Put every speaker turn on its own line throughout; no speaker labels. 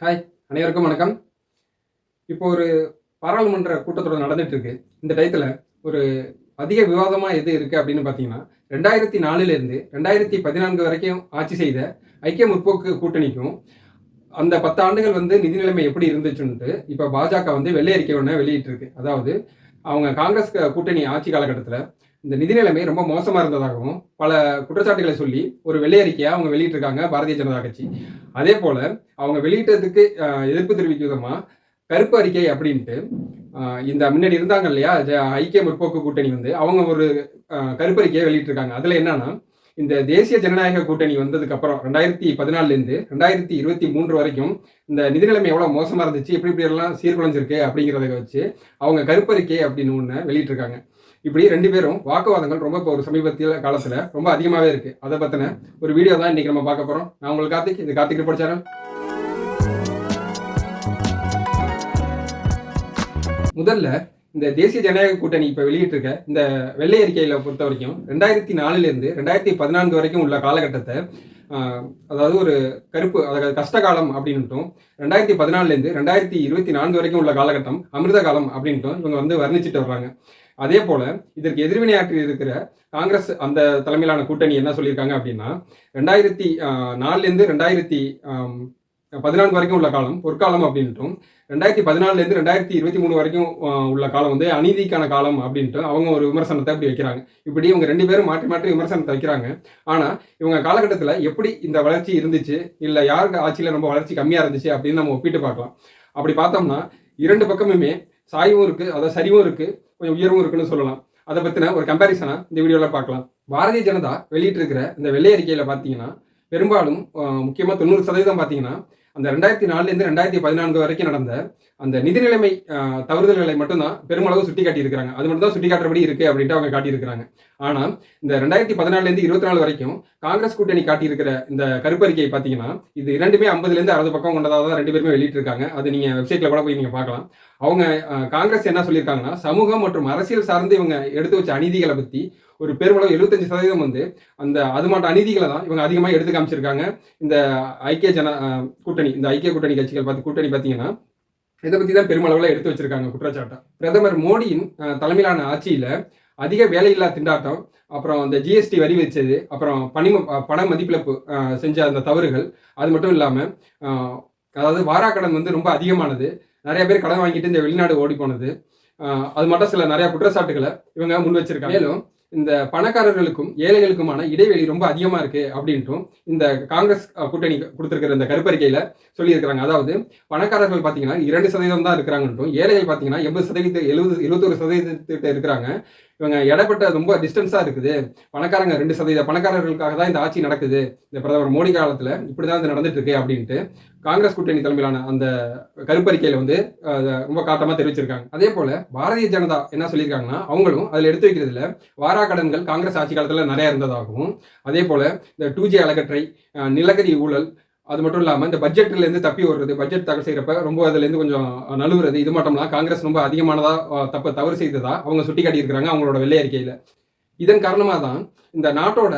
Hi அனைவருக்கும் வணக்கம். இப்போ ஒரு பாராளுமன்ற கூட்டத்தொடர் நடந்துட்டு இருக்கு இந்த டயத்தில் ஒரு அதிக விவாதமாக எது இருக்குது அப்படின்னு பார்த்தீங்கன்னா ரெண்டாயிரத்தி நாலுலேருந்து ரெண்டாயிரத்தி பதினான்கு வரைக்கும் ஆட்சி செய்த ஐக்கிய முற்போக்கு கூட்டணிக்கும் அந்த பத்து ஆண்டுகள் வந்து நிதி நிலைமை எப்படி இருந்துச்சுன்ட்டு இப்போ பாஜக வந்து வெள்ளை அறிக்கை ஒன்று வெளியிட்டிருக்கு. அதாவது அவங்க காங்கிரஸ் கூட்டணி ஆட்சி காலகட்டத்தில் இந்த நிதி நிலைமை ரொம்ப மோசமாக இருந்ததாகவும் பல குற்றச்சாட்டுகளை சொல்லி ஒரு வெள்ளையறிக்கையாக அவங்க வெளியிட்டிருக்காங்க பாரதிய ஜனதா கட்சி. அதே போல அவங்க வெளியிட்டதுக்கு எதிர்ப்பு தெரிவிக்கும் விதமா கருப்பு அறிக்கை அப்படின்ட்டு இந்த முன்னாடி இருந்தாங்க இல்லையா ஜ- ஐக்கிய முற்போக்கு கூட்டணி வந்து அவங்க ஒரு அஹ், கருப்பு அறிக்கையை வெளியிட்டிருக்காங்க. அதுல என்னன்னா இந்த தேசிய ஜனநாயக கூட்டணி வந்ததுக்கு அப்புறம் ரெண்டாயிரத்தி பதினாலுலேருந்து ரெண்டாயிரத்தி இருபத்தி மூன்று வரைக்கும் இந்த நிதிநிலைமை எவ்வளோ எவ்வளவு மோசமா இருந்துச்சு எப்படி இப்படி எல்லாம் சீர்குலைஞ்சிருக்கு அப்படிங்கிறத வச்சு அவங்க கருப்பறிக்கை அப்படின்னு ஒன்று வெளியிட்டிருக்காங்க. இப்படி ரெண்டு பேரும் வாக்குவாதங்கள் ரொம்ப இப்போ ஒரு சமீபத்திய காலத்துல ரொம்ப அதிகமாவே இருக்கு. அதை பத்தின ஒரு வீடியோ தான் இன்னைக்கு நம்ம பார்க்க போறோம். நான் உங்களுக்கு கார்த்திக் இது கார்த்திக் ரிப்போர்ட் சேனல் முதல்ல இந்த தேசிய ஜனநாயக கூட்டணி இப்ப வெளியிட்டிருக்க இந்த வெள்ளை அறிக்கையில பொறுத்த வரைக்கும் ரெண்டாயிரத்தி நாலுல இருந்து ரெண்டாயிரத்தி பதினான்கு வரைக்கும் உள்ள காலகட்டத்தை அதாவது ஒரு கருப்பு அதாவது கஷ்ட காலம் அப்படின்ட்டும் ரெண்டாயிரத்தி பதினாலுல இருந்து ரெண்டாயிரத்தி இருபத்தி நான்கு வரைக்கும் உள்ள காலகட்டம் அமிர்த காலம் அப்படின்ட்டும் இவங்க வந்து வர்ணிச்சிட்டு வர்றாங்க. அதே போல இதற்கு எதிர்வினையாற்றி இருக்கிற காங்கிரஸ் அந்த தலைமையிலான கூட்டணி என்ன சொல்லியிருக்காங்க அப்படின்னா ரெண்டாயிரத்தி நாலுலேருந்து ரெண்டாயிரத்தி பதினான்கு வரைக்கும் உள்ள காலம் பொற்காலம் அப்படின்ட்டும் ரெண்டாயிரத்தி பதினாலுலேருந்து ரெண்டாயிரத்தி இருபத்தி மூணு வரைக்கும் உள்ள காலம் வந்து அநீதிக்கான காலம் அப்படின்ட்டு அவங்க ஒரு விமர்சனத்தை அப்படி வைக்கிறாங்க. இப்படி இவங்க ரெண்டு பேரும் மாற்றி மாற்றி விமர்சனத்தை வைக்கிறாங்க. ஆனால் இவங்க காலகட்டத்தில் எப்படி இந்த வளர்ச்சி இருந்துச்சு இல்லை யாருக்கு ஆட்சியில் ரொம்ப வளர்ச்சி கம்மியாக இருந்துச்சு அப்படின்னு நம்ம ஒப்பிட்டு பார்க்கலாம். அப்படி பார்த்தோம்னா இரண்டு பக்கமுமே சாய்வும் இருக்குது அதாவது சரிவும் இருக்குது கொஞ்சம் உயர்வும் இருக்குன்னு சொல்லலாம். அதை பற்றின ஒரு கம்பேரிசனாக இந்த வீடியோவில் பார்க்கலாம். பாரதிய ஜனதா வெளியிட்டிருக்கிற இந்த வெள்ளை அறிக்கையில் பார்த்தீங்கன்னா பெரும்பாலும் முக்கியமாக தொண்ணூறு சதவீதம் பார்த்தீங்கன்னா அந்த ரெண்டாயிரத்தி நாலுலேருந்து ரெண்டாயிரத்தி பதினான்கு வரைக்கும் நடந்த அந்த நிதி நிலைமை ஆஹ், தவறுதல்களை மட்டும்தான் பெருமளவு சுட்டி காட்டியிருக்கிறாங்க அது மட்டும் தான் சுட்டி காட்டுறபடி இருக்கு அப்படின்ட்டு அவங்க காட்டியிருக்கிறாங்க. ஆனா இந்த ரெண்டாயிரத்தி பதினாலுலேருந்து இருபத்தி நாலு வரைக்கும் காங்கிரஸ் கூட்டணி காட்டியிருக்கிற இந்த கருப்பறிக்கையை பார்த்தீங்கன்னா இது இரண்டுமே ஐம்பதுலேருந்து அறுபது பக்கம் கொண்டதாக தான் ரெண்டு பேருமே வெளியிட்டிருக்காங்க. அது நீங்க வெப்சைட்ல கூட போய் நீங்க பார்க்கலாம். அவங்க காங்கிரஸ் என்ன சொல்லியிருக்காங்கன்னா சமூகம் மற்றும் அரசியல் சார்ந்து இவங்க எடுத்து வச்ச அநீதிகளை பத்தி ஒரு பெருமளவு எழுபத்தஞ்சு சதவீதம் வந்து அந்த அது மாட்ட அநீதிகளை தான் இவங்க அதிகமாக எடுத்து காமிச்சிருக்காங்க. இந்த ஐக்கிய ஜன கூட்டணி இந்த ஐக்கிய கூட்டணி கட்சிகள் பார்த்து கூட்டணி பார்த்தீங்கன்னா இதை பத்தி தான் பெருமளவில் எடுத்து வச்சிருக்காங்க குற்றச்சாட்டம். பிரதமர் மோடியின் தலைமையிலான ஆட்சியில அதிக வேலையில்லா திண்டாட்டம் அப்புறம் அந்த ஜிஎஸ்டி வரி வச்சது அப்புறம் பணி பண மதிப்பிழப்பு செஞ்ச அந்த தவறுகள் அது மட்டும் இல்லாம அதாவது வாராக்கடன் வந்து ரொம்ப அதிகமானது. நிறைய பேர் கடன் வாங்கிட்டு இந்த வெளிநாடு ஓடி போனது. அது மட்டும் சில நிறைய குற்றச்சாட்டுகளை இவங்க முன் வச்சிருக்காங்க. மேலும் இந்த பணக்காரர்களுக்கும் ஏழைகளுக்குமான இடைவெளி ரொம்ப அதிகமா இருக்கு அப்படின்ட்டும் இந்த காங்கிரஸ் கூட்டணி கொடுத்துருக்கிற இந்த கருப்பறிக்கையில் சொல்லியிருக்கிறாங்க. அதாவது பணக்காரர்கள் பார்த்தீங்கன்னா இரண்டு சதவீதம் தான் இருக்கிறாங்கன்ட்டும் ஏழைகள் பார்த்தீங்கன்னா எண்பது சதவீதம் எழுபது எழுபத்தொரு சதவீதத்திட்ட இருக்கிறாங்க. இவங்க இடப்பட்ட ரொம்ப டிஸ்டன்ஸாக இருக்குது. பணக்காரங்க ரெண்டு சதவீத பணக்காரர்களுக்காக தான் இந்த ஆட்சி நடக்குது. இந்த பிரதமர் மோடி காலத்துல இப்படிதான் இது நடந்துட்டு இருக்கு அப்படின்ட்டு காங்கிரஸ் கூட்டணி தலைமையிலான அந்த கருப்பறிக்கையில் வந்து ரொம்ப காட்டமாக தெரிவிச்சிருக்காங்க. அதே போல் பாரதிய ஜனதா என்ன சொல்லியிருக்காங்கன்னா அவங்களும் அதில் எடுத்து வைக்கிறதுல வாரா கடன்கள் காங்கிரஸ் ஆட்சி காலத்தில் நிறையா இருந்ததாகவும் அதே போல் இந்த டூ ஜி அலகற்றை நிலக்கரி ஊழல் அது மட்டும் இல்லாம இந்த பட்ஜெட்ல இருந்து தப்பி ஓடுறது பட்ஜெட் தகவல் செய்யறப்ப ரொம்ப அதுல இருந்து கொஞ்சம் நழுவுறது இது மட்டும்லாம் காங்கிரஸ் ரொம்ப அதிகமானதா தப்பு தவறு செய்ததா அவங்க சுட்டி காட்டியிருக்கிறாங்க அவங்களோட வெள்ளை அறிக்கையில இதன் காரணமாக தான் இந்த நாட்டோட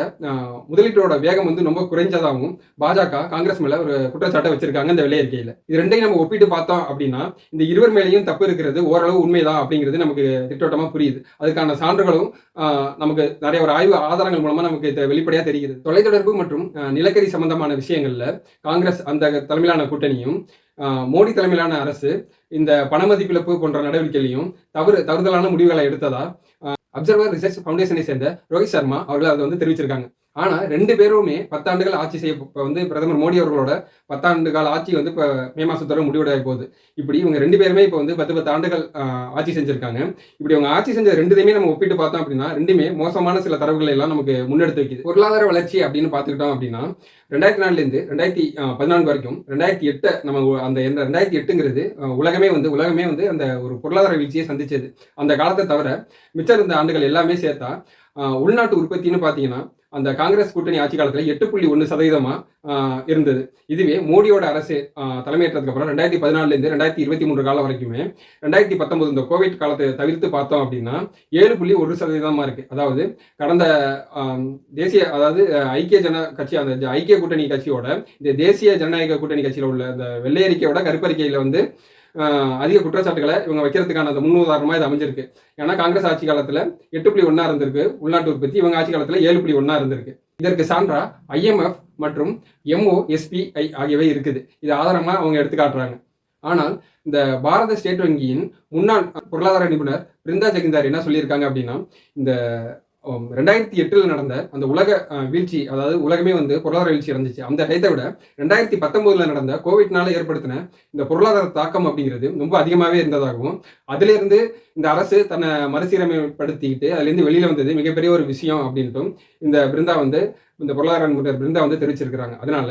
முதலீட்டோட வேகம் வந்து ரொம்ப குறைஞ்சதாகவும் பாஜக காங்கிரஸ் மேல ஒரு குற்றச்சாட்டை வச்சிருக்காங்க இந்த வெள்ளை அறிக்கையில இது ரெண்டையும் நம்ம ஒப்பிட்டு பார்த்தோம் அப்படின்னா இந்த இருவர் மேலேயும் தப்பு இருக்கிறது ஓரளவு உண்மைதான் அப்படிங்கிறது நமக்கு திட்டோட்டமாக புரியுது. அதுக்கான சான்றுகளும் நமக்கு நிறைய ஒரு ஆய்வு ஆதாரங்கள் மூலமா நமக்கு வெளிப்படையாக வெளிப்படையா தெரிகிறது தொலைத்தொடர்பு மற்றும் நிலக்கரி சம்பந்தமான விஷயங்கள்ல காங்கிரஸ் அந்த தலைமையிலான கூட்டணியும் மோடி தலைமையிலான அரசு இந்த பணமதிப்பிழப்பு போன்ற நடவடிக்கைகளையும் தவறு தவறுதலான முடிவுகளை எடுத்ததா அப்சர்வர் ரிசர்ச் ஃபவுண்டேஷனை சேர்ந்த ரோஹித் சர்மா அவர்கள் அதை வந்து தெரிவிச்சிருக்காங்க. ஆனால் ரெண்டு பேருமே பத்தாண்டுகள் ஆட்சி செய்ய இப்போ வந்து பிரதமர் மோடி அவர்களோட பத்தாண்டு கால ஆட்சி வந்து இப்போ மே மாதத்தோட முடிவடைய போகுது. இப்படி இவங்க ரெண்டு பேருமே இப்போ வந்து பத்து பத்து ஆண்டுகள் ஆட்சி செஞ்சுருக்காங்க. இப்படி அவங்க ஆட்சி செஞ்ச ரெண்டுதையுமே நம்ம ஒப்பிட்டு பார்த்தோம் அப்படின்னா ரெண்டுமே மோசமான சில தரவுகளை எல்லாம் நமக்கு முன்னெடுத்து வைக்குது. பொருளாதார வளர்ச்சி அப்படின்னு பார்த்துக்கிட்டோம் அப்படின்னா ரெண்டாயிரத்தி நாலுலேருந்து ரெண்டாயிரத்தி பதினான்கு வரைக்கும் ரெண்டாயிரத்தி எட்டு நம்ம அந்த எந்த ரெண்டாயிரத்தி எட்டுங்கிறது உலகமே வந்து உலகமே வந்து அந்த ஒரு பொருளாதார வீழ்ச்சியை சந்திச்சது. அந்த காலத்தை தவிர மிச்சம் இருந்த ஆண்டுகள் எல்லாமே சேர்த்தா உள்நாட்டு உற்பத்தின்னு பார்த்தீங்கன்னா அந்த காங்கிரஸ் கூட்டணி ஆட்சி காலத்தில் எட்டு புள்ளி ஒன்று சதவீதமா இருந்தது. இதுவே மோடியோட அரசு தலைமையேற்றதுக்கு அப்புறம் ரெண்டாயிரத்தி பதினாலுலேருந்து ரெண்டாயிரத்தி இருபத்தி மூன்று காலம் வரைக்குமே ரெண்டாயிரத்தி பத்தொன்பது இந்த கோவிட் காலத்தை தவிர்த்து பார்த்தோம் அப்படின்னா ஏழு புள்ளி ஒரு சதவீதமா இருக்கு. அதாவது கடந்த தேசிய அதாவது ஐக்கிய ஜன கட்சி அந்த ஐக்கிய கூட்டணி கட்சியோட இந்த தேசிய ஜனநாயக கூட்டணி கட்சியில் உள்ள அந்த வெள்ளையறிக்கையோட கருப்பறிக்கையில் வந்து அதிக குற்றச்சாட்டுகளை இவங்க வைக்கிறதுக்கான அந்த முன்னுதாரணமாக இது அமைஞ்சிருக்கு. ஏன்னா காங்கிரஸ் ஆட்சி காலத்தில் எட்டு புள்ளி ஒன்றா இருந்திருக்கு. உள்நாட்டு உற்பத்தி இவங்க ஆட்சி காலத்தில் ஏழு புள்ளி ஒன்றா இருந்திருக்கு. இதற்கு சான்றா ஐஎம்எஃப் மற்றும் எம்ஓஎஸ்பிஐ ஆகியவை இருக்குது. இது ஆதாரமாக அவங்க எடுத்துக்காட்டுறாங்க ஆனால் இந்த பாரத ஸ்டேட் வங்கியின் முன்னாள் பொருளாதார நிபுணர் பிருந்தா ஜெகிந்தார் என்ன சொல்லியிருக்காங்க அப்படின்னா இந்த ரெண்டாயிரத்தி எட்டில் நடந்த அந்த உலக வீழ்ச்சி அதாவது உலகமே வந்து பொருளாதார வீழ்ச்சி அடைஞ்சிச்சு. அந்த டயத்தை விட ரெண்டாயிரத்தி பத்தொன்பதுல நடந்த கோவிட்னால ஏற்படுத்தின இந்த பொருளாதார தாக்கம் அப்படிங்கிறது ரொம்ப அதிகமாகவே இருந்ததாகவும் அதிலிருந்து இந்த அரசு தன்னை மறுசீரமைப்படுத்திக்கிட்டு அதுலேருந்து வெளியில் வந்தது மிகப்பெரிய ஒரு விஷயம் அப்படின்ட்டும் இந்த பிருந்தா வந்து இந்த பொருளாதார நிபுணர் பிருந்தா வந்து தெரிவிச்சிருக்கிறாங்க. அதனால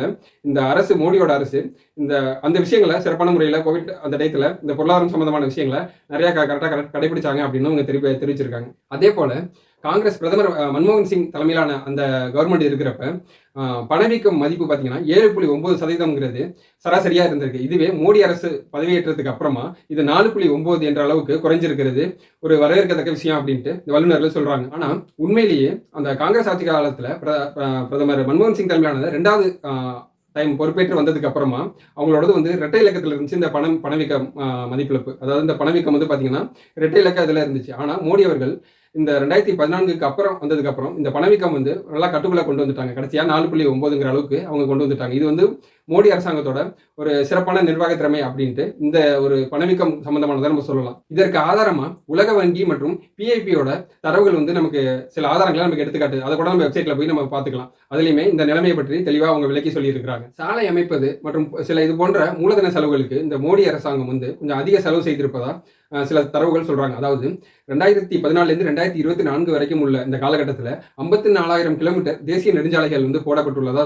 இந்த அரசு மோடியோட அரசு இந்த அந்த விஷயங்களை சிறப்பான முறையில் கோவிட் அந்த டயத்தில் இந்த பொருளாதாரம் சம்பந்தமான விஷயங்களை நிறையா கரெக்டாக கடைபிடிச்சாங்க அப்படின்னு அவங்க தெரிவி தெரிவிச்சிருக்காங்க. அதே போல காங்கிரஸ் பிரதமர் மன்மோகன் சிங் தலைமையிலான அந்த கவர்மெண்ட் இருக்கிறப்ப பணவீக்கம் மதிப்பு பார்த்தீங்கன்னா ஏழு புள்ளி ஒன்பது சதவீதம்ங்கிறது சராசரியாக இருந்திருக்கு. இதுவே மோடி அரசு பதவியேற்றதுக்கு அப்புறமா இது நாலு புள்ளி ஒன்பது என்ற அளவுக்கு குறைஞ்சிருக்கிறது. ஒரு வரவேற்கத்தக்க விஷயம் அப்படின்ட்டு இந்த வல்லுநர்கள் சொல்றாங்க. ஆனா உண்மையிலேயே அந்த காங்கிரஸ் ஆட்சி காலத்துல பிரதமர் மன்மோகன் சிங் தலைமையிலான ரெண்டாவது டைம் பொறுப்பேற்று வந்ததுக்கு அப்புறமா அவங்களோடது வந்து இரட்டை இலக்கத்தில் இருந்துச்சு இந்த பணம் பணவீக்கம் மதிப்பிழப்பு. அதாவது இந்த பணவீக்கம் வந்து பார்த்தீங்கன்னா இரட்டை இலக்க இதில் இருந்துச்சு. ஆனால் மோடி அவர்கள் இந்த ரெண்டாயிரத்தி பதினான்குக்கு அப்புறம் வந்ததுக்கு அப்புறம் இந்த பணவீக்கம் வந்து நல்லா கட்டுக்குள்ள கொண்டு வந்துட்டாங்க. கடைசியா நாலு புள்ளி ஒன்பதுங்கிற அளவுக்கு அவங்க கொண்டு வந்துட்டாங்க. இது வந்து மோடி அரசாங்கத்தோட ஒரு சிறப்பான நிர்வாக திறமை அப்படின்ட்டு இந்த ஒரு பணவீக்கம் சம்பந்தமானதை நம்ம சொல்லலாம். இதற்கு ஆதாரமா உலக வங்கி மற்றும் பிஐபியோட தரவுகள் வந்து நமக்கு சில ஆதாரங்களை நமக்கு எடுத்துக்காட்டு. அதை கூட நம்ம வெப்சைட்ல போய் நம்ம பார்த்துக்கலாம். அதுலயுமே இந்த நிலைமையை பற்றி தெளிவாக அவங்க விளக்கி சொல்லியிருக்கிறாங்க. சாலை அமைப்பது மற்றும் சில இது போன்ற மூலதன செலவுகளுக்கு இந்த மோடி அரசாங்கம் வந்து கொஞ்சம் அதிக செலவு செய்திருப்பதா சில தரவுகள் சொல்றாங்க. அதாவது ரெண்டாயிரத்தி பதினாலுலேருந்து ரெண்டாயிரத்தி இருபத்தி நான்கு வரைக்கும் உள்ள இந்த காலகட்டத்தில் ஐம்பத்தி நாலாயிரம் கிலோமீட்டர் தேசிய நெடுஞ்சாலைகள் வந்து போடப்பட்டுள்ளதா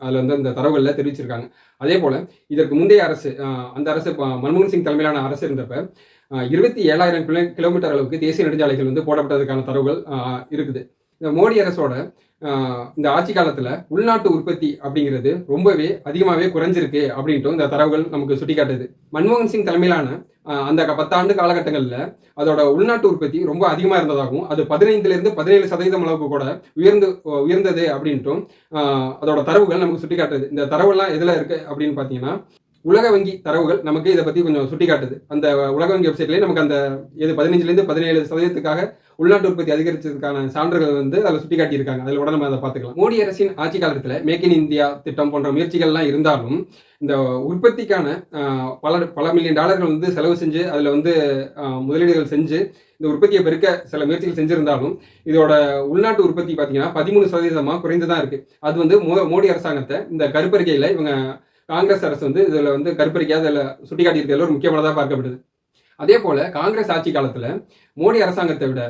அதுல வந்து அந்த தரவுகளில் தெரிவிச்சிருக்காங்க. அதே போல இதற்கு முந்தைய அரசு அஹ், அந்த அரசு மன்மோகன் சிங் தலைமையிலான அரசு இருந்தப்ப அஹ், இருபத்தி ஏழாயிரம் கிலோ கிலோமீட்டர் அளவுக்கு தேசிய நெடுஞ்சாலைகள் வந்து போடப்பட்டதுக்கான தரவுகள் அஹ், இருக்குது. இந்த மோடி அரசோட இந்த ஆட்சி காலத்தில் உள்நாட்டு உற்பத்தி அப்படிங்கிறது ரொம்பவே அதிகமாகவே குறைஞ்சிருக்கு அப்படின்ட்டு இந்த தரவுகள் நமக்கு சுட்டிக்காட்டுது. மன்மோகன் சிங் தலைமையிலான அந்த பத்தாண்டு காலகட்டங்களில் அதோட உள்நாட்டு உற்பத்தி ரொம்ப அதிகமாக இருந்ததாகவும் அது பதினைந்துலேருந்து பதினேழு சதவீதம் அளவுக்கு கூட உயர்ந்து உயர்ந்தது அப்படின்ட்டும் அதோட தரவுகள் நமக்கு சுட்டிக்காட்டுது. இந்த தரவுலாம் எதில் இருக்குது அப்படின்னு பார்த்தீங்கன்னா உலக வங்கி தரவுகள் நமக்கு இதை பத்தி கொஞ்சம் சுட்டி காட்டுது. அந்த உலக வங்கி வெப்சைட்லயே நமக்கு அந்த இது பதினஞ்சுலேருந்து பதினேழு சதவீதத்துக்காக உள்நாட்டு உற்பத்தி அதிகரிச்சதுக்கான சான்றுகள் வந்து அதில் சுட்டி காட்டியிருக்காங்க. அதில் உடனே நம்ம அதை பார்த்துக்கலாம். மோடி அரசின் ஆட்சி காலத்தில் மேக் இன் இந்தியா திட்டம் போன்ற முயற்சிகள்லாம் இருந்தாலும் இந்த உற்பத்திக்கான பல பல மில்லியன் டாலர்கள் வந்து செலவு செஞ்சு அதில் வந்து முதலீடுகள் செஞ்சு இந்த உற்பத்தியை பெருக்க சில முயற்சிகள் செஞ்சிருந்தாலும் இதோட உள்நாட்டு உற்பத்தி பார்த்தீங்கன்னா பதிமூணு சதவீதமாக குறைந்து தான் இருக்குது அது வந்து மோ- மோடி அரசாங்கத்தை இந்த கருப்பறிக்கையில் இவங்க காங்கிரஸ் அரசு வந்து இதில் வந்து கருப்பறிக்கை அதில் சுட்டிக்காட்டியிருக்கிறதுல ஒரு முக்கியமானதாக பார்க்கப்படுது. அதே போல் காங்கிரஸ் ஆட்சி காலத்தில் மோடி அரசாங்கத்தை விட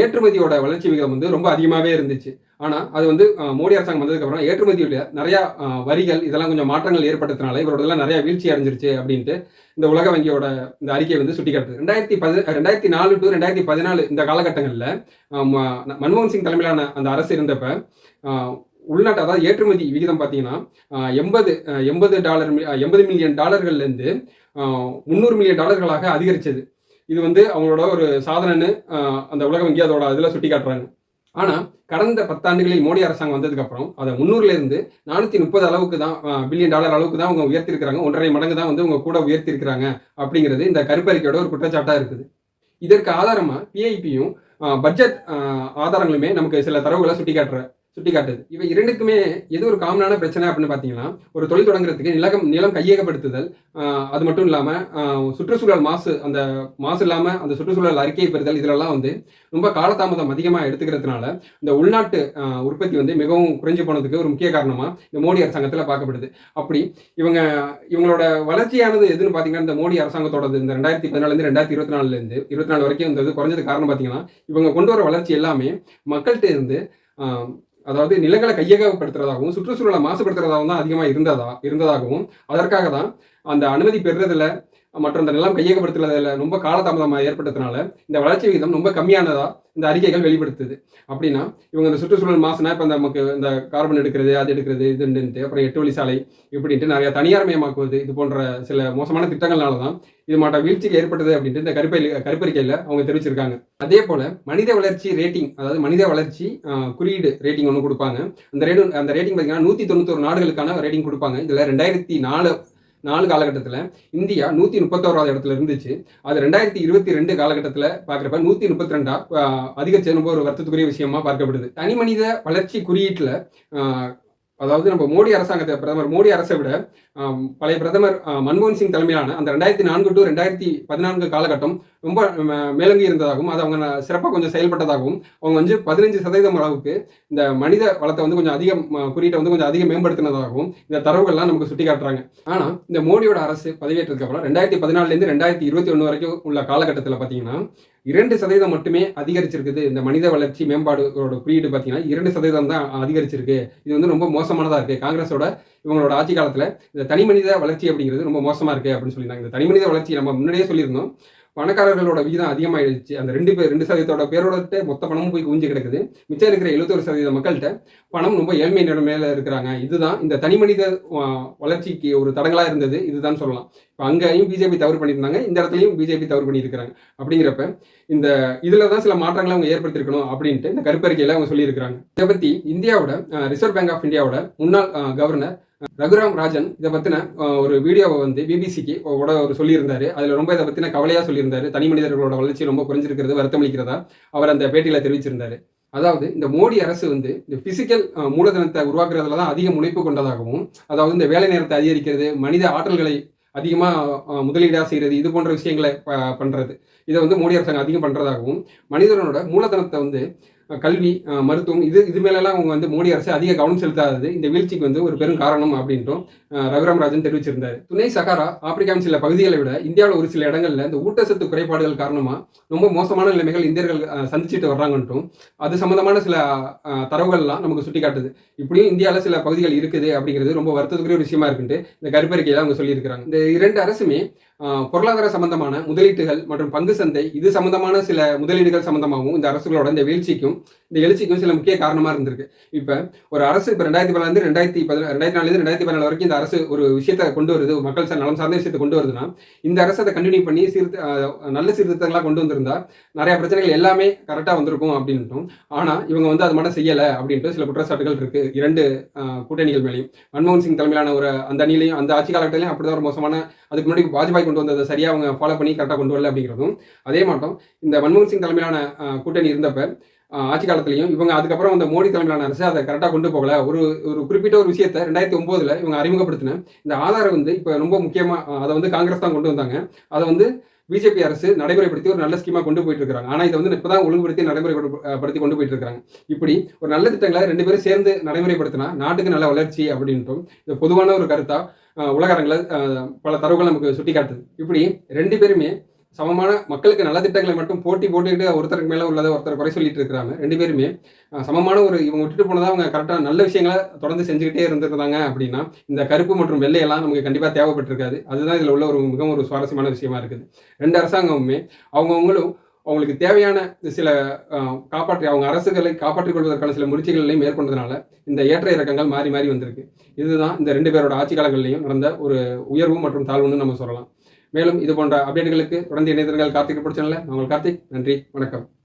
ஏற்றுமதியோட வளர்ச்சி விகிதம் வந்து ரொம்ப அதிகமாகவே இருந்துச்சு. ஆனால் அது வந்து மோடி அரசாங்கம் வந்ததுக்கப்புறம் ஏற்றுமதியுடைய நிறையா வரிகள் இதெல்லாம் கொஞ்சம் மாற்றங்கள் ஏற்பட்டதுனால இவரோடதெல்லாம் நிறையா வீழ்ச்சி அடைஞ்சிருச்சு அப்படின்ட்டு இந்த உலக வங்கியோட இந்த அறிக்கை வந்து சுட்டிக்காட்டுது. ரெண்டாயிரத்தி பதி ரெண்டாயிரத்தி நாலு டு ரெண்டாயிரத்தி பதினாலு இந்த காலகட்டங்களில் மன்மோகன் சிங் தலைமையிலான அந்த அரசு இருந்தப்ப உள்நாட்டு அதாவது ஏற்றுமதி விகிதம் பார்த்தீங்கன்னா எண்பது எண்பது டாலர் எண்பது மில்லியன் டாலர்கள்லேருந்து முந்நூறு மில்லியன் டாலர்களாக அதிகரிச்சது. இது வந்து அவங்களோட ஒரு சாதனைன்னு அந்த உலக வங்கி அதோட இதில் சுட்டி காட்டுறாங்க. ஆனால் கடந்த பத்தாண்டுகளில் மோடி அரசாங்கம் வந்ததுக்கப்புறம் அதை முந்நூறுலேருந்து நானூற்றி முப்பது அளவுக்கு தான் பில்லியன் டாலர் அளவுக்கு தான் அவங்க உயர்த்திருக்கிறாங்க. ஒன்றரை மடங்கு தான் வந்து அவங்க கூட உயர்த்திருக்கிறாங்க அப்படிங்கிறது இந்த கருப்பறிக்கையோட ஒரு குற்றச்சாட்டாக இருக்குது. இதற்கு ஆதாரமாக பிஐபியும் பட்ஜெட் ஆதாரங்களுமே நமக்கு சில தரவுகளை சுட்டி காட்டுற சுட்டி காட்டுது இவை இரண்டுக்குமே எது ஒரு காமனான பிரச்சனை அப்படின்னு பார்த்தீங்கன்னா ஒரு தொழில் தொடங்குறதுக்கு நிலகம் நிலம் கையகப்படுத்துதல் அது மட்டும் இல்லாமல் சுற்றுச்சூழல் மாசு அந்த மாசு இல்லாமல் அந்த சுற்றுச்சூழல் அறிக்கையை பெறுதல் இதிலெல்லாம் வந்து ரொம்ப காலதாமதம் அதிகமாக எடுத்துக்கிறதுனால இந்த உள்நாட்டு உற்பத்தி வந்து மிகவும் குறைஞ்சு போனதுக்கு ஒரு முக்கிய காரணமாக இந்த மோடி அரசாங்கத்தில் பார்க்கப்படுது. அப்படி இவங்க இவங்களோட வளர்ச்சியானது எதுன்னு பார்த்தீங்கன்னா இந்த மோடி அரசாங்கத்தோடது இந்த ரெண்டாயிரத்தி பதினாலுலேருந்து ரெண்டாயிரத்தி இருபத்தி நாலுலேருந்து இருபத்தி நாலு வரைக்கும் இந்த இது குறைஞ்சது காரணம் பார்த்தீங்கன்னா இவங்க கொண்டு வர வளர்ச்சி எல்லாமே மக்கள்கிட்ட இருந்து அதாவது நிலங்களை கையகப்படுத்துறதாகவும் சுற்றுச்சூழலை மாசுபடுத்துறதாகவும் தான் அதிகமாக இருந்ததா இருந்ததாகவும் அதற்காக தான் அந்த அனுமதி பெறுறதுல மற்றும் இந்த நிலம் கையகப்படுத்துறதுல ரொம்ப காலதாமதமாக ஏற்பட்டதுனால இந்த வளர்ச்சி விகிதம் ரொம்ப கம்மியானதா இந்த அறிக்கைகள் வெளிப்படுத்துது. அப்படின்னா இவங்க இந்த சுற்றுச்சூழல் மாசுனா இப்போ நமக்கு இந்த கார்பன் எடுக்கிறது அது எடுக்கிறது இதுன்ட்டு அப்புறம் எட்டு வழி சாலை இப்படின்ட்டு நிறைய தனியார் மயமாக்குவது இது போன்ற சில மோசமான திட்டங்கள்னால தான் இது மாட்ட வீழ்ச்சிக்கு ஏற்பட்டது அப்படின்ட்டு இந்த கருப்பை கருப்பறிக்கையில் அவங்க தெரிவிச்சிருக்காங்க. அதே போல மனித வளர்ச்சி ரேட்டிங் அதாவது மனித வளர்ச்சி குறியீடு ரேட்டிங் ஒன்று கொடுப்பாங்க. அந்த ரேடு அந்த ரேட்டிங் பார்த்தீங்கன்னா நூற்றி தொண்ணூத்தொரு நாடுகளுக்கான ரேட்டிங் கொடுப்பாங்க. இதில் ரெண்டாயிரத்தி நாலு நாலு காலகட்டத்தில் இந்தியா நூற்றி முப்பத்தோராவது இடத்துல இருந்துச்சு. அது ரெண்டாயிரத்தி இருபத்தி ரெண்டு காலகட்டத்தில் பார்க்குறப்ப நூற்றி முப்பத்தி ரெண்டா அதிக ரொம்ப ஒரு வருத்தத்துக்குரிய விஷயமா பார்க்கப்படுது. தனி மனித வளர்ச்சி குறியீட்டில் அதாவது நம்ம மோடி அரசாங்கத்தை பிரதமர் மோடி அரசை விட பழைய பிரதமர் மன்மோகன் சிங் தலைமையிலான அந்த ரெண்டாயிரத்தி நான்கு டு ரெண்டாயிரத்தி பதினான்கு காலகட்டம் ரொம்ப மேலங்கி இருந்ததாகவும் அது அவங்க சிறப்பாக கொஞ்சம் செயல்பட்டதாகவும் அவங்க வந்து பதினஞ்சு சதவீதம் அளவுக்கு இந்த மனித வளத்தை வந்து கொஞ்சம் அதிகம் குறியீட்டை வந்து கொஞ்சம் அதிகம் மேம்படுத்தினதாகவும் இந்த தரவுகள்லாம் நமக்கு சுட்டி காட்டுறாங்க ஆனால் இந்த மோடியோட அரசு பதவியேற்றதுக்கு அப்புறம் ரெண்டாயிரத்தி பதினாலுலேருந்து ரெண்டாயிரத்தி இருபத்தி ஒன்று வரைக்கும் உள்ள காலகட்டத்தில் பார்த்தீங்கன்னா இரண்டு சதவீதம் மட்டுமே அதிகரிச்சிருக்குது. இந்த மனித வளர்ச்சி மேம்பாடுகளோட குறியீடு பார்த்தீங்கன்னா இரண்டு சதவீதம் தான் அதிகரிச்சிருக்கு. இது வந்து ரொம்ப மோசமானதாக இருக்குது காங்கிரஸோட இவங்களோட ஆட்சி காலத்தில் இந்த தனி மனித வளர்ச்சி அப்படிங்கிறது ரொம்ப மோசமாக இருக்குது அப்படின்னு சொல்லியிருந்தாங்க. இந்த தனி மனித வளர்ச்சி நம்ம முன்னாடியே சொல்லியிருந்தோம். பணக்காரர்களோட விகிதம் அதிகமாயிடுச்சு. அந்த ரெண்டு பேர் ரெண்டு சதவீதத்தோட பேரோட மொத்த பணமும் போய் குவிஞ்சு கிடக்குது. மிச்சம் இருக்கிற எழுபத்தொரு சதவீத மக்கள்கிட்ட பணம் ரொம்ப ஏழ்மை நிலைமையில இருக்கிறாங்க. இதுதான் இந்த தனி மனித வளர்ச்சிக்கு ஒரு தடங்களாக இருந்தது. இதுதான் சொல்லலாம். இப்போ அங்கேயும் பிஜேபி தவறு பண்ணியிருந்தாங்க. இந்த இடத்துலையும் பிஜேபி தவறு பண்ணியிருக்கிறாங்க. அப்படிங்கிறப்ப இந்த இதில் தான் சில மாற்றங்களை அவங்க ஏற்படுத்தியிருக்கணும் அப்படின்ட்டு இந்த கருப்பறிக்கையில் அவங்க சொல்லியிருக்கிறாங்க. இதை பற்றி இந்தியாவோட ரிசர்வ் பேங்க் ஆஃப் இந்தியாவோட முன்னாள் கவர்னர் ரகுராம் ராஜன் இதை பத்தின ஒரு வீடியோவை வந்து பிபிசிக்கு கூட ஒரு சொல்லியிருந்தாரு. அதுல ரொம்ப இதை பத்தின கவலையா சொல்லியிருந்தாரு. தனி மனிதர்களோட வளர்ச்சி ரொம்ப குறைஞ்சிருக்கிறது வருத்தமளிக்கிறதா அவர் அந்த பேட்டியில தெரிவிச்சிருந்தாரு. அதாவது இந்த மோடி அரசு வந்து இந்த பிசிக்கல் மூலதனத்தை உருவாக்குறதுல தான் அதிக முனைப்பு கொண்டதாகவும் அதாவது இந்த வேலை நேரத்தை அதிகரிக்கிறது மனித ஆற்றல்களை அதிகமாக முதலீடாக செய்கிறது இது போன்ற விஷயங்களை ப- பண்றது இதை வந்து மோடி அரசாங்கம் அதிகம் பண்றதாகவும் மனிதனோட மூலதனத்தை வந்து கல்வி மருத்துவம் இது இது மேலெல்லாம் அவங்க வந்து மோடி அரசு அதிக கவனம் செலுத்தாதது. இந்த வீழ்ச்சிக்கு வந்து ஒரு பெரும் காரணம் அப்படின்ட்டும் ரகுராம் ராஜன் தெரிவிச்சிருந்தார். துணை சகாரா ஆப்பிரிக்காவின் சில பகுதிகளை விட இந்தியாவில் ஒரு சில இடங்களில் இந்த ஊட்டச்சத்து குறைபாடுகள் காரணமாக ரொம்ப மோசமான நிலைமைகள் இந்தியர்கள் சந்திச்சுட்டு வர்றாங்கன்ட்டும் அது சம்மந்தமான சில தரவுகள்லாம் நமக்கு சுட்டி காட்டுது இப்படியும் இந்தியாவில் சில பகுதிகள் இருக்குது அப்படிங்கிறது ரொம்ப வருத்தத்துக்குரிய விஷயமா இருக்குன்ட்டு இந்த கருப்பறிக்கையில் அவங்க சொல்லியிருக்கிறாங்க. இந்த இரண்டு அரசுமே பொருளாதார சம்பந்தமான முதலீட்டுகள் மற்றும் பங்கு சந்தை இது சம்பந்தமான சில முதலீடுகள் சம்பந்தமாகவும் இந்த அரசுகளோட இந்த வீழ்ச்சிக்கும் இந்த எழுச்சிக்கும் சில முக்கிய காரணமா இருந்திருக்கு. இப்ப ஒரு அரசு இப்ப ரெண்டாயிரத்தி பதினாலு ரெண்டாயிரத்தி பதினா ரெண்டாயிரத்தி நாலுலேருந்து ரெண்டாயிரத்தி பதினாலு வரைக்கும் இந்த அரசு ஒரு விஷயத்தை கொண்டு வருது மக்கள் நலம் சார்ந்த விஷயத்தை கொண்டு வருதுன்னா இந்த அரசு அதை கண்டினியூ பண்ணி சீர்த்த நல்ல சீர்திருத்தங்களா கொண்டு வந்திருந்தா நிறைய பிரச்சனைகள் எல்லாமே கரெக்டா வந்திருக்கும் அப்படின்ட்டும் ஆனா இவங்க வந்து அது மட்டும் செய்யல அப்படின்ட்டு சில குற்றச்சாட்டுகள் இருக்கு. இரண்டு கூட்டணிகள் மேலேயும். மன்மோகன் சிங் தலைமையிலான ஒரு அந்த அணியிலையும் அந்த ஆட்சி காலகட்டத்திலையும் அப்படிதான் ஒரு மோசமான அதுக்கு முன்னாடி வாஜ்பாய் கொண்டு வந்ததை சரியாக அவங்க ஃபாலோ பண்ணி கரெக்டாக கொண்டு வரல அப்படிங்கிறதும் அதே மாட்டோம் இந்த மன்மோகன் சிங் தலைமையிலான கூட்டணி இருந்தப்ப ஆட்சி காலத்திலையும் இவங்க அதுக்கப்புறம் அந்த மோடி தலைமையிலான அரசு அதை கரெக்டாக கொண்டு போகல. ஒரு ஒரு குறிப்பிட்ட ஒரு விஷயத்தை ரெண்டாயிரத்தி ஒம்போதில் இவங்க அறிமுகப்படுத்தின இந்த ஆதாரம் வந்து இப்போ ரொம்ப முக்கியமாக அதை வந்து காங்கிரஸ் தான் கொண்டு வந்தாங்க. அதை வந்து பிஜேபி அரசு நடைமுறைப்படுத்தி ஒரு நல்ல ஸ்கீமா கொண்டு போயிட்டு இருக்காங்க ஆனா இதை வந்து இப்பதான் ஒழுங்குபடுத்தி நடைமுறைப்படுத்தி கொண்டு போயிட்டு இருக்காங்க இப்படி ஒரு நல்ல திட்டங்களை ரெண்டு பேரும் சேர்ந்து நடைமுறைப்படுத்தினா நாட்டுக்கு நல்ல வளர்ச்சி அப்படின்ட்டும் இது பொதுவான ஒரு கருத்தா உலக அரங்கில் பல தரவுகள் நமக்கு சுட்டி காட்டுது இப்படி ரெண்டு பேருமே சமமான மக்களுக்கு நல்ல திட்டங்களை மட்டும் போட்டி போட்டுக்கிட்டு ஒருத்தருக்கு மேலே உள்ளதை ஒருத்தர் குறை சொல்லிட்டு இருக்கிறாங்க. ரெண்டு பேருமே சமமான ஒரு இவங்க விட்டுட்டு போனதா அவங்க கரெக்டாக நல்ல விஷயங்களை தொடர்ந்து செஞ்சுக்கிட்டே இருந்திருந்தாங்க அப்படின்னா இந்த கருப்பு மற்றும் வெள்ளையெல்லாம் நமக்கு கண்டிப்பாக தேவைப்பட்டிருக்காது. அதுதான் இதில் உள்ள ஒரு மிகவும் ஒரு சுவாரஸ்யமான விஷயமா இருக்குது. ரெண்டு அரசாங்கமுமே அவங்கவுங்களும் அவங்களுக்கு தேவையான சில காப்பாற்றி அவங்க அரசுகளை காப்பாற்றிக் கொள்வதற்கான சில முயற்சிகளையும் மேற்கொண்டதுனால இந்த ஏற்ற இறக்கங்கள் மாறி மாறி வந்திருக்கு. இதுதான் இந்த ரெண்டு பேரோட ஆட்சி காலங்கள்லையும் நடந்த ஒரு உயர்வு மற்றும் தாழ்வுன்னு நம்ம சொல்லலாம். மேலும் இது போன்ற அப்டேட்டுகளுக்கு தொடர்ந்து இணையதளங்கள் கார்த்திக் பிடிச்சனில் உங்கள் கார்த்திக். நன்றி. வணக்கம்.